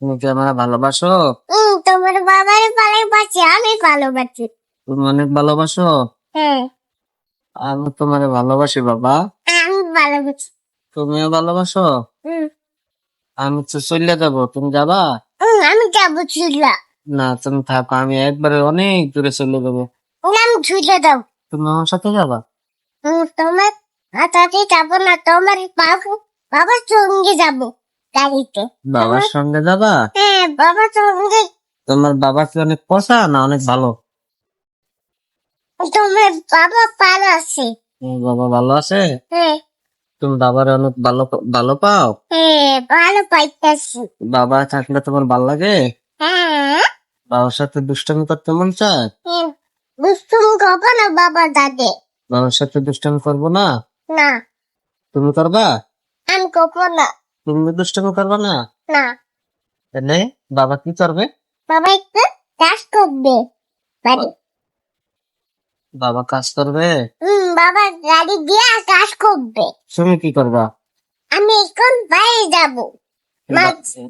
তুমি কি আমার ভালোবাসো? তোমার বাবার ভালোবাসি আমি ভালোবাসি। তুমি অনেক ভালোবাসো? হ্যাঁ। আমি তোমারে ভালোবাসি বাবা। আমি ভালোবাসি। তুমিও ভালোবাসো? আমি তো চলে যাব তুমি যাবা? আমি যাব ঝুলা না তুমি থাকো আমি একবারে অনেক দূরে চলে যাব। আমি ঝুলে দাও তুমি আমার সাথে যাবা? তোমার হাতাতে যাব না তোমার বাবা সঙ্গে যাব। বাবার সঙ্গে যাবা? হ্যাঁ তোমার বাবা কি অনেক পচা না অনেক ভালো? তোমার বাবা পাল আছে। বাবা ভালো আছে? হ্যাঁ। তুমি বাবার অনেক ভালো ভালো পাও? হ্যাঁ ভালো পাইতেছি। বাবা থাকলে তোমার ভালো লাগে? হ্যাঁ। বাবার সাথে দুষ্টামি করতে মন চায়? হ্যাঁ, করব না বাবা দাদে। বাবার সাথে দুষ্টামি করব না? না। তুমি করবা? আমি করব না। তুমি দুষ্টামি করবা না? না। তাহলে বাবা কি করবে? বাবা একটু চাষ করবে। বাড়ি। বাবা কাজ করবে? হুম বাবা গাড়ি দিয়ে কাজ করবে। তুমি কি করবা? আমি এখন বাইরে যাব।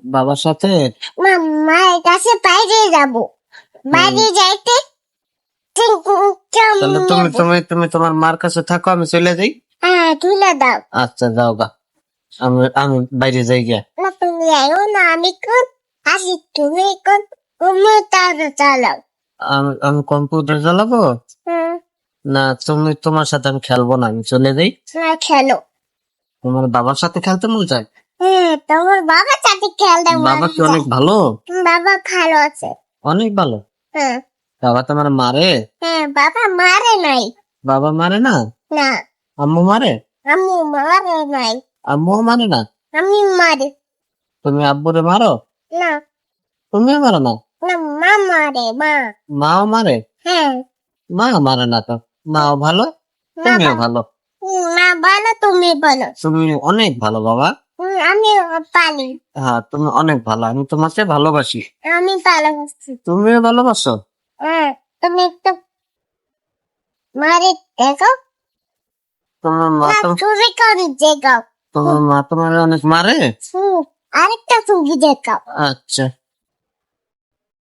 বাবার সাথে? মা মায়ের কাছে বাইরে যাব। বাইরে যাইতে তাহলে তুমি তুমি তুমি তোমার মার কাছে থাকো আমি চলে যাই। হ্যাঁ তুলে দাও। আচ্ছা যাও গা। আমি আমি বাইরে যাই গিয়া। না তুমি আয়ো না আমি কোন? আসি তুমি কোন? কম্পিউটার চালাও। আমি আমি কম্পিউটার চালাবো? না তুমি তোমার সাথে আমি খেলব না আমি চলে যাই। না খেলো। তোমার বাবার সাথে খেলতে মন চায়? হ্যাঁ তোমার বাবার সাথে খেলতে বাবা কি অনেক ভালো? বাবা ভালো আছে। অনেক ভালো? হ্যাঁ বাবা তোমার মারে? হ্যাঁ বাবা মারে নাই। বাবা মারে না? না। আম্মু মারে? আম্মু মারে নাই। আম্মু মারে না? আমি মারে। তুমি আব্বুরে মারো? না। তুমিও মারো না? না মা মারে মা। মাও মারে? হ্যাঁ। মা মারে না তো। মাও ভালো? তুমিও বা- ভালো? না বলো তুমি বলো তুমি অনেক ভালো বাবা। আমি পারি। হ্যাঁ তুমি অনেক ভালো। আমি তোমাকে ভালোবাসি। আমি ভালোবাসি। তুমিও ভালোবাসো? হ্যাঁ তুমি একটু মারে দেখো। তোমার মা তো চুরি করে দেখাও তোমার মা তোমার অনেক মারে? আরেকটা ছবি দেখাও আচ্ছা।